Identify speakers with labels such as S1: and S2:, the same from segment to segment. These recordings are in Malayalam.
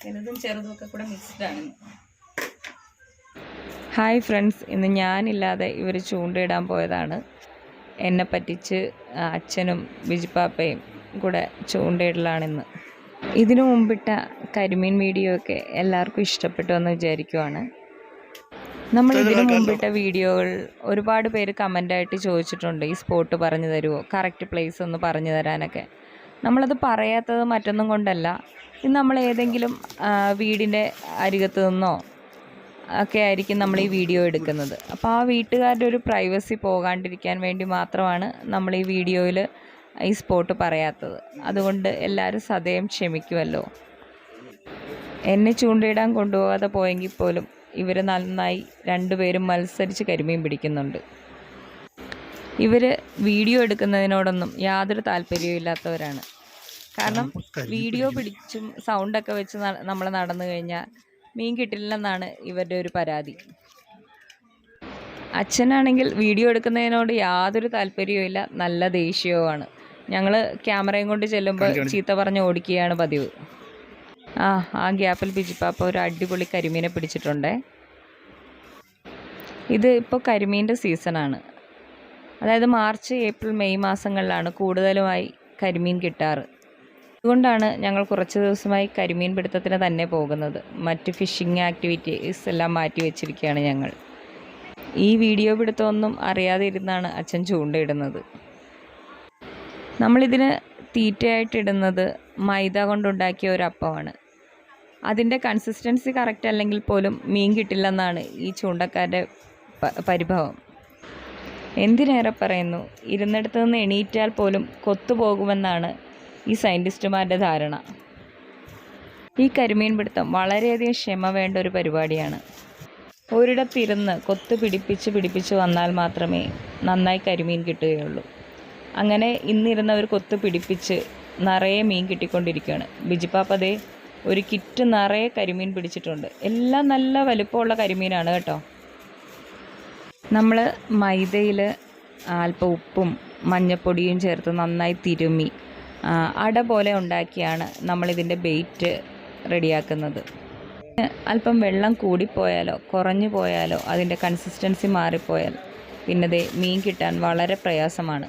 S1: വലുതും ചെറുതും ഒക്കെ കൂടെ മിക്സ്ഡ് ആണ്
S2: ഹായ് ഫ്രണ്ട്സ് ഇന്ന് ഞാനില്ലാതെ ഇവർ ചൂണ്ടയിടാൻ പോയതാണ്. എന്നെ പറ്റിച്ച് അച്ഛനും ബിജുപ്പാപ്പയും കൂടെ ചൂണ്ടയിടലാണിന്ന് ഇതിനു മുമ്പിട്ട കരിമീൻ വീഡിയോ ഒക്കെ എല്ലാവർക്കും ഇഷ്ടപ്പെട്ടു എന്ന് വിചാരിക്കുവാണ്. നമ്മൾ ഇതിനു മുമ്പിട്ട വീഡിയോകൾ ഒരുപാട് പേര് കമന്റായിട്ട് ചോദിച്ചിട്ടുണ്ട് ഈ സ്പോട്ട് പറഞ്ഞു തരുമോ കറക്റ്റ് പ്ലേസ് ഒന്ന് പറഞ്ഞു തരാനൊക്കെ നമ്മളത് പറയാത്തത് മറ്റൊന്നും കൊണ്ടല്ല. ഇത് നമ്മൾ ഏതെങ്കിലും വീടിന്റെ അരികത്ത് നിന്നോ ഒക്കെ ആയിരിക്കും നമ്മൾ ഈ വീഡിയോ എടുക്കുന്നത്. അപ്പോൾ ആ വീട്ടുകാരുടെ ഒരു പ്രൈവസി പോകാണ്ടിരിക്കാൻ വേണ്ടി മാത്രമാണ് നമ്മൾ ഈ വീഡിയോയിൽ ഈ സ്പോട്ട് പറയാത്തത്. അതുകൊണ്ട് എല്ലാവരും സദയം ക്ഷമിക്കുമല്ലോ എന്നെ ചൂണ്ടയിടാൻ കൊണ്ടുപോകാതെ പോയെങ്കിൽ പോലും ഇവർ നന്നായി രണ്ടുപേരും മത്സരിച്ച് കരിമീൻ പിടിക്കുന്നുണ്ട്. ഇവർ വീഡിയോ എടുക്കുന്നതിനോടൊന്നും യാതൊരു താല്പര്യവും ഇല്ലാത്തവരാണ് കാരണം വീഡിയോ പിടിച്ചും സൗണ്ടൊക്കെ വെച്ച് നമ്മൾ നടന്നു കഴിഞ്ഞാൽ മീൻ കിട്ടില്ലെന്നാണ് ഇവരുടെ ഒരു പരാതി. അച്ഛനാണെങ്കിൽ വീഡിയോ എടുക്കുന്നതിനോട് യാതൊരു താല്പര്യവുമില്ല നല്ല ദേഷ്യവുമാണ്. ഞങ്ങൾ ക്യാമറയും കൊണ്ട് ചെല്ലുമ്പോൾ ചീത്ത പറഞ്ഞ് ഓടിക്കുകയാണ് പതിവ്. ആ ആ ഗ്യാപ്പിൽ പിജിപ്പാപ്പ ഒരു അടിപൊളി കരിമീനെ പിടിച്ചിട്ടുണ്ടേ. ഇത് ഇപ്പോൾ കരിമീന്റെ സീസണാണ്. അതായത് മാർച്ച് ഏപ്രിൽ മെയ് മാസങ്ങളിലാണ് കൂടുതലുമായി കരിമീൻ കിട്ടാറ്. അതുകൊണ്ടാണ് ഞങ്ങൾ കുറച്ച് ദിവസമായി കരിമീൻ പിടുത്തത്തിന് തന്നെ പോകുന്നത്. മറ്റ് ഫിഷിംഗ് ആക്ടിവിറ്റീസ് എല്ലാം മാറ്റി വെച്ചിരിക്കുകയാണ് ഞങ്ങൾ. ഈ വീഡിയോ പിടുത്തമൊന്നും അറിയാതെ ഇരുന്നാണ് അച്ഛൻ ചൂണ്ടയിടുന്നത്. നമ്മളിതിന് തീറ്റയായിട്ടിടുന്നത് മൈദ കൊണ്ടുണ്ടാക്കിയ ഒരു അപ്പമാണ്. അതിന്റെ കൺസിസ്റ്റൻസി കറക്റ്റ് അല്ലെങ്കിൽ പോലും മീൻ കിട്ടില്ലെന്നാണ് ഈ ചൂണ്ടക്കാരുടെ പരിഭവം. എന്തിനേറെ പറയുന്നു? ഇരുന്നിടത്തു നിന്ന് എണീറ്റാൽ പോലും കൊത്തുപോകുമെന്നാണ് ഈ സയന്റിസ്റ്റുമാരുടെ ധാരണ. ഈ കരിമീൻ പിടുത്തം വളരെയധികം ക്ഷമ വേണ്ട ഒരു പരിപാടിയാണ്. ഒരിടത്തിരുന്ന് കൊത്ത് പിടിപ്പിച്ച് പിടിപ്പിച്ച് വന്നാൽ മാത്രമേ നന്നായി കരിമീൻ കിട്ടുകയുള്ളൂ. അങ്ങനെ ഇന്നിരുന്നവർ കൊത്ത് പിടിപ്പിച്ച് നിറയെ മീൻ കിട്ടിക്കൊണ്ടിരിക്കുകയാണ്. ബിജിപ്പാപ്പതേ ഒരു കിറ്റ് നിറയെ കരിമീൻ പിടിച്ചിട്ടുണ്ട്. എല്ലാം നല്ല വലുപ്പമുള്ള കരിമീനാണ് കേട്ടോ. നമ്മൾ മൈദയിൽ അല്പം ഉപ്പും മഞ്ഞപ്പൊടിയും ചേർത്ത് നന്നായി തിരുമ്മി അട പോലെ ഉണ്ടാക്കിയാണ് നമ്മളിതിന്റെ ബെയ്റ്റ് റെഡിയാക്കുന്നത്. അല്പം വെള്ളം കൂടിപ്പോയാലോ കുറഞ്ഞു പോയാലോ അതിന്റെ കൺസിസ്റ്റൻസി മാറിപ്പോയാൽ പിന്നെ മീൻ കിട്ടാൻ വളരെ പ്രയാസമാണ്.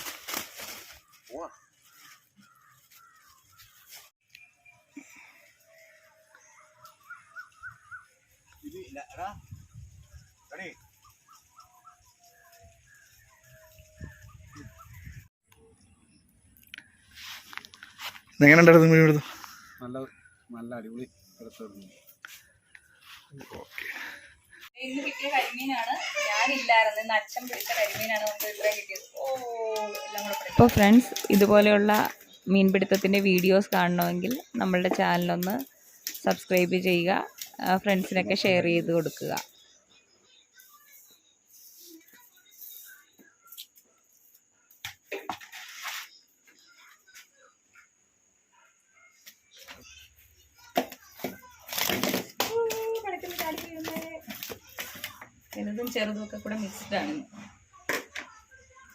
S3: പോയാ എങ്ങനെ ഉണ്ടായിരുന്നു മീൻ എടുത്തു
S4: നല്ല നല്ല അടിപൊളി എടുത്തായിരുന്നു
S1: ഇന്ന് കിട്ടിയ കരിമീനാണ്. ഞാനില്ലായിരുന്നു. ഇന്ന് അച്ഛൻ പിടിച്ച കരിമീനാണ് നമുക്ക് ഇത്രയും കിട്ടിയത്. ഓ എല്ലാം കൂടെ
S2: അപ്പോൾ ഫ്രണ്ട്സ് ഇതുപോലെയുള്ള മീൻപിടുത്തത്തിന്റെ വീഡിയോസ് കാണണമെങ്കിൽ നമ്മളുടെ ചാനലൊന്ന് സബ്സ്ക്രൈബ് ചെയ്യുക. ഫ്രണ്ട്സിനൊക്കെ ഷെയർ ചെയ്ത് കൊടുക്കുക.
S1: വലുതും ചെറുതും ഒക്കെ കൂടെ മിക്സ്ഡ് ആണ്.